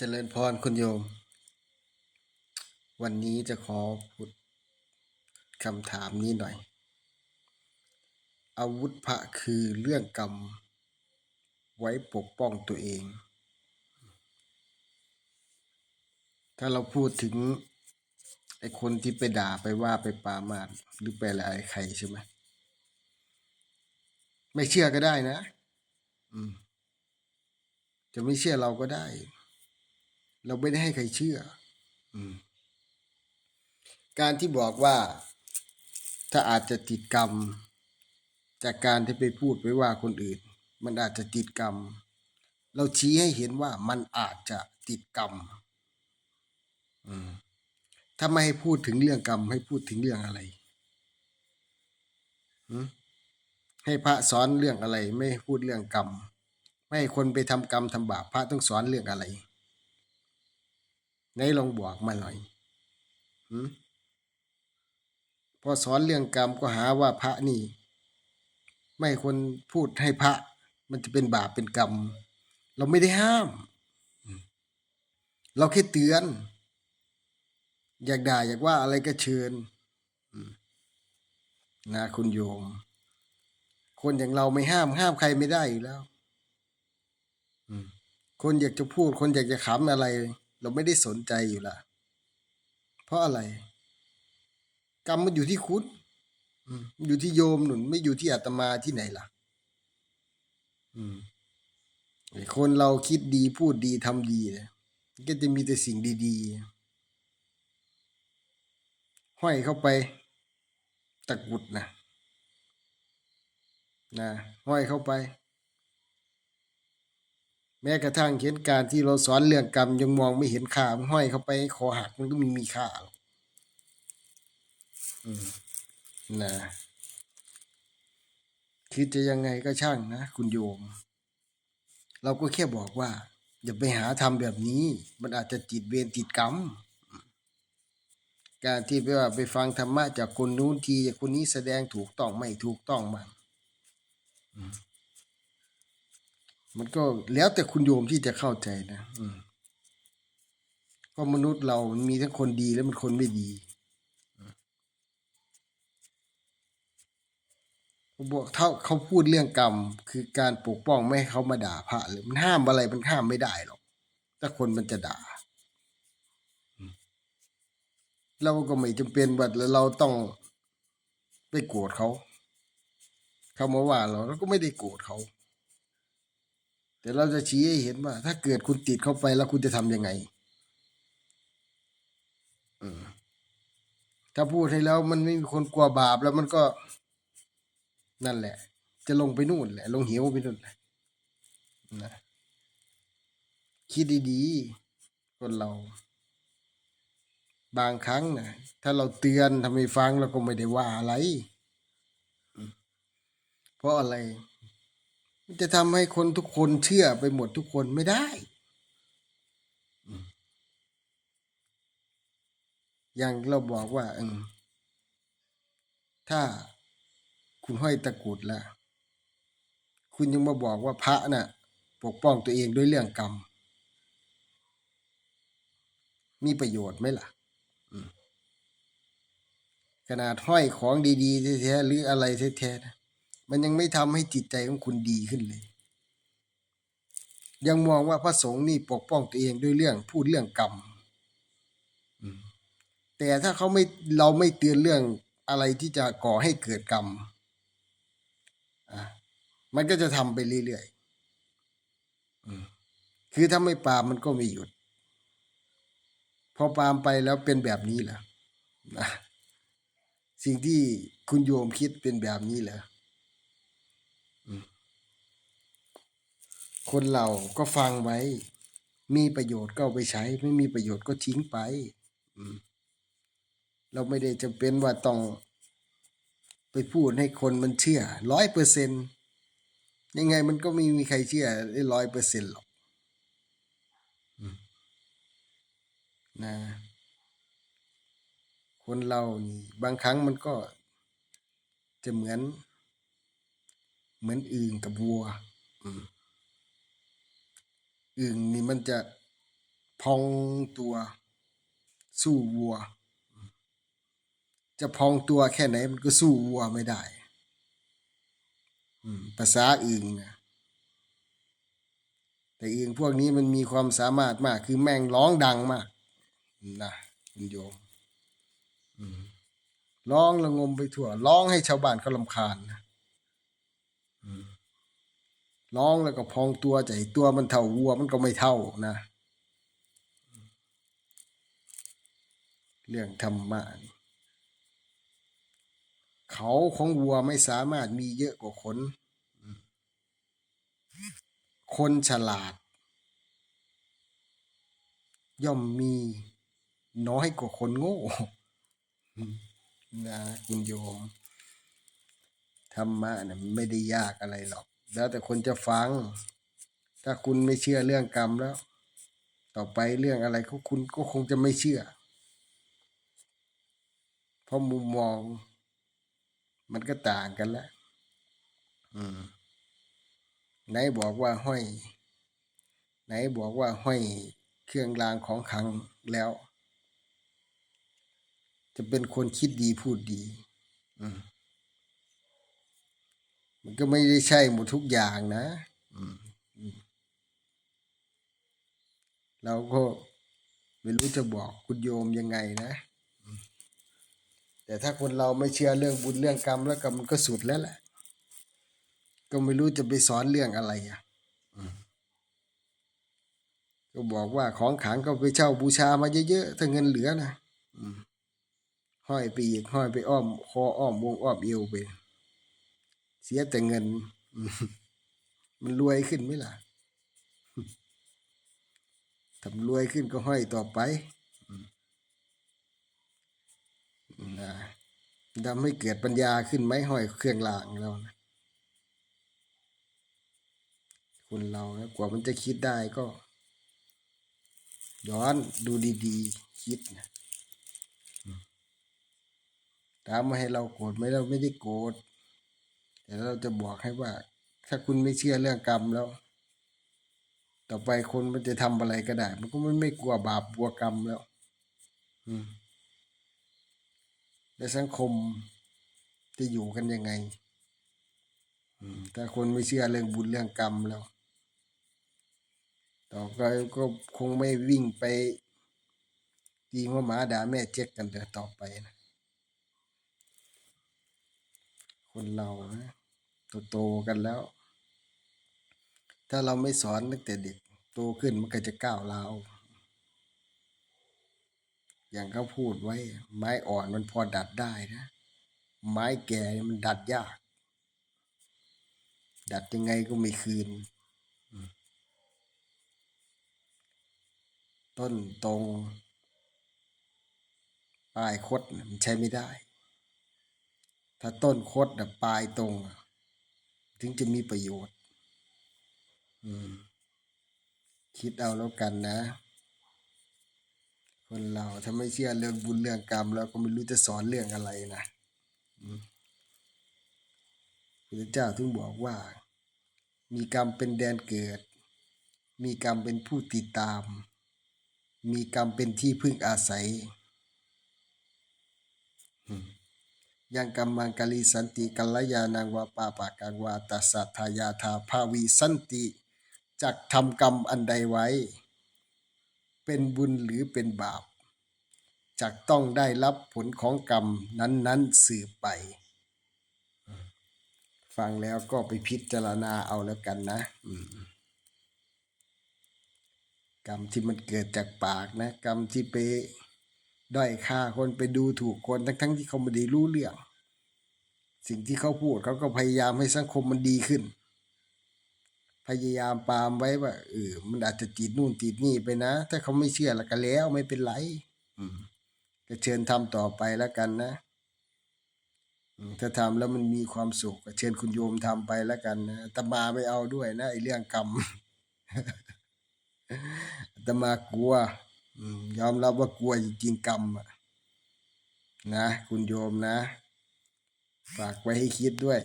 เจริญพรคุณโยม วันนี้จะขอพูดคำถามนี้หน่อย อาวุธพระคือเรื่องกรรม ไว้ปกป้องตัวเอง ถ้าเราพูดถึงไอ้คนที่ไปด่าไปว่าไปปามาสหรือไปอะไรใครใช่ไหมไม่เชื่อก็ได้นะ อืมจะไม่เชื่อเราก็ได้ เราไม่ได้ให้ใครเชื่ออืมการที่บอกว่า ถ้าอาจจะติดกรรม จากการที่ไปพูดไปว่าคนอื่น มันอาจจะติดกรรม เราชี้ให้เห็นว่ามันอาจจะติดกรรมอืมถ้าไม่ให้พูดถึงเรื่องกรรม ให้พูดถึงเรื่องอะไรหืมให้พระสอนเรื่องอะไร ไม่ให้พูดเรื่องกรรม ไม่ให้คนไปทำกรรมทำบาปพระต้องสอนเรื่องอะไร ไหนลองบอกมาหน่อยหืมพอสอนเรื่องกรรมก็หาว่าพระนี่ ไม่ให้คนพูดให้พระ มันจะเป็นบาปเป็นกรรม เราไม่ได้ห้ามอืมเราแค่เตือน อยากด่าอยากว่าอะไรก็เชิญอืมนะคุณโยม คนอย่างเราไม่ห้ามห้ามใครไม่ได้อยู่แล้วอืมคนอยากจะพูด คนอยากจะขำอะไร เราไม่ได้สนใจอยู่ละเพราะอะไร กรรมมันอยู่ที่คุณอยู่ที่โยมหนุนไม่อยู่ที่อาตมาที่ไหนล่ะ อืมคนเราคิดดีพูดดีทำดีเนี่ยก็จะมีแต่สิ่งดีๆ ห้อยเข้าไปตะกุดนะนะห้อยเข้าไป แม้กระทั่งเห็นการที่เราสอนเรื่องกรรมยังมองไม่เห็นค่ามันห้อยเข้าไปคอหักมันก็ไมีมีค่าหรอกอืมนะคิดจะยังไงก็ช่างนะคุณโยม เราก็แค่บอกว่า อย่าไปหาทำแบบนี้ มันอาจจะติดเวรติดกรรม การที่ไปว่าไปฟังธรรมะจากคนนู้นทีจากคนนี้แสดงถูกต้องไม่ถูกต้องบ้างอื มันก็แล้วแต่คุณโยมที่จะเข้าใจนะอืมเพราะมนุษย์เรามันมีทั้งคนดีและมันคนไม่ดีเขาบอกเท่าเขาพูดเรื่องกรรม คือการปกป้องไม่ให้เขามาด่าพระเลยมันห้ามอะไรมันห้ามไม่ได้หรอกถ้าคนมันจะด่าเราก็ไม่จำเป็นว่าเราต้องไปโกรธเขาเขามาว่าเราเราก็ไม่ได้โกรธเขา แต่เราจะชี้ให้เห็นว่า ถ้าเกิดคุณติดเข้าไปแล้วคุณจะทำยังไงถ้าพูดให้แล้วมันไม่มีคนกลัวบาปแล้วมันก็ นั่นแหละ จะลงไปนู่นแหละ ลงเหวไปนู่นนะคิดดีๆคนเรา บางครั้งนะถ้าเราเตือนทำไมฟังเราก็ไม่ได้ว่าอะไร เพราะอะไร มันจะทำให้คนทุกคนเชื่อไปหมดทุกคนไม่ได้ อย่างเราบอกว่าถ้าคุณห้อยตะกุดแล้วคุณยังมาบอกว่าพระน่ะ ปกป้องตัวเองด้วยเรื่องกรรม มีประโยชน์ไหมล่ะขนาดห้อยของดีๆแท้ๆหรืออะไรแท้ๆนะ มันยังไม่ทำให้จิตใจของคุณดีขึ้นเลย ยังมองว่าพระสงฆ์นี่ปกป้องตัวเองด้วยเรื่องพูดเรื่องกรรมแต่ถ้าเขาไม่เราไม่เตือนเรื่องอะไรที่จะก่อให้เกิดกรรมมันก็จะทำไปเรื่อยๆคือถ้าไม่ปามมันก็ไม่หยุด พอปามไปแล้วเป็นแบบนี้แหละสิ่งที่คุณโยมคิดเป็นแบบนี้เหรอ คนเราก็ฟังไว้ มีประโยชน์ก็เอาไปใช้ ไม่มีประโยชน์ก็ทิ้งไปเราไม่ได้จำเป็นว่าต้องไปพูดให้คนมันเชื่อร้อยเปอร์เซ็นยังไงมันก็ไม่มีใครเชื่อได้ร้อยเปอร์เซ็นหรอกนะ คนเรานี่บางครั้งมันก็จะเหมือน เหมือนอึ่งกับวัว อืม อึ่งนี่มันจะพองตัวสู้วัว จะพองตัวแค่ไหนมันก็สู้วัวไม่ได้ภาษาอื่นนะแต่อื่นพวกนี้มันมีความสามารถมาก คือแม่งร้องดังมากนะคุณโยมอืมร้องระงมไปทั่ว ร้องให้ชาวบ้านเขาลำคาญนะ อืมร้องแล้วก็พองตัวใจตัวมันเท่าวัวมันก็ไม่เท่านะ เรื่องธรรมะเขาของวัวไม่สามารถมีเยอะกว่าขนคนฉลาด ย่อมมีน้อยกว่าคนโง่นะคุณโยม ธรรมะเนี่ยไม่ได้ยากอะไรหรอก แล้วแต่คนจะฟัง ถ้าคุณไม่เชื่อเรื่องกรรมแล้ว ต่อไปเรื่องอะไรก็คุณก็คงจะไม่เชื่อ เพราะมุมมอง มันก็ต่างกันแล้วอืมไหนบอกว่าห้อย ไหนบอกว่าห้อยเครื่องรางของขังแล้ว จะเป็นคนคิดดีพูดดี อืม มันก็ไม่ได้ใช่หมดทุกอย่างนะเราก็ไม่รู้จะบอกคุณโยมยังไงนะ แต่ถ้าคนเราไม่เชื่อเรื่องบุญเรื่องกรรมแล้วก็มันก็สุดแล้วแหละก็ไม่รู้จะไปสอนเรื่องอะไรอะก็บอกว่าของขังก็ไปเช่าบูชามาเยอะๆถ้าเงินเหลือนะห้อยไปอีกห้อยไปอ้อมคออ้อมวงอ้อมเอวไป เสียแต่เงิน มันรวยขึ้นไหมล่ะถ้ารวยขึ้นก็ห้อยต่อไปนะทำให้เกิดปัญญาขึ้นไหมห้อยเครื่องรางเรานะคนเรานะกว่ามันจะคิดได้ก็ ย้อนดูดีๆ คิดนะถามมาให้เราโกรธไหมเราไม่ได้โกรธ แต่เราจะบอกให้ว่า ถ้าคุณไม่เชื่อเรื่องกรรมแล้ว ต่อไปคนมันจะทำอะไรก็ได้ มันก็ไม่ไม่กลัวบาปกลัวกรรมแล้ว อืมและสังคมจะอยู่กันยังไงอืถ้าคนไม่เชื่อเรื่องบุญเรื่องกรรมแล้ว ต่อไปก็คงไม่วิ่งไปตีหัวหมาด่าแม่เจ๊กกันเดี๋ยวต่อไปนะ คนเรานะโตๆกันแล้ว ถ้าเราไม่สอนตั้งแต่เด็กโตขึ้นมันก็จะก้าวเราอย่างเขาพูดไว้ ไม้อ่อนมันพอดัดได้นะ ไม้แก่มันดัดยาก ดัดยังไงก็ไม่คืน ต้นตรงปลายคดมันใช้ไม่ได้ ถ้าต้นคดน่ะปลายตรง ถึงจะมีประโยชน์ คิดเอาแล้วกันนะ คนเราถ้าไม่เชื่อเรื่องบุญเรื่องกรรม แล้วก็ไม่รู้จะสอนเรื่องอะไรนะพระเจ้าถึงบอกว่า มีกรรมเป็นแดนเกิด มีกรรมเป็นผู้ติดตาม มีกรรมเป็นที่พึ่งอาศัย ยังกรรมังกาลีสันติกัลยาณังวาปาปากังวาตัสสะทายาธาภาวีสันติจักทำกรรมอันใดไว้ เป็นบุญหรือเป็นบาปจักต้องได้รับผลของกรรมนั้นๆสืบไป ฟังแล้วก็ไปพิจารณาเอาแล้วกันนะกรรมที่มันเกิดจากปากนะ กรรมที่ไป ด้อยค่าคนไปดูถูกคนทั้งๆที่เขาไม่ได้รู้เรื่อง สิ่งที่เขาพูดเขาก็พยายามให้สังคมมันดีขึ้น พยายามปรามไว้ว่าเออมันอาจจะติดนู่นติดนี่ไปนะ ถ้าเขาไม่เชื่อแล้วก็แล้วไม่เป็นไร อืมก็เชิญทำต่อไปแล้วกันนะอืมถ้าทำแล้วมันมีความสุขก็เชิญคุณโยมทำไปแล้วกันนะอาตมาไม่เอาด้วยนะไอ้เรื่องกรรมอาตมากลัวอืม ยอมรับว่ากลัวจริงๆกรรมอะนะ คุณโยมนะ ฝากไว้ให้คิดด้วย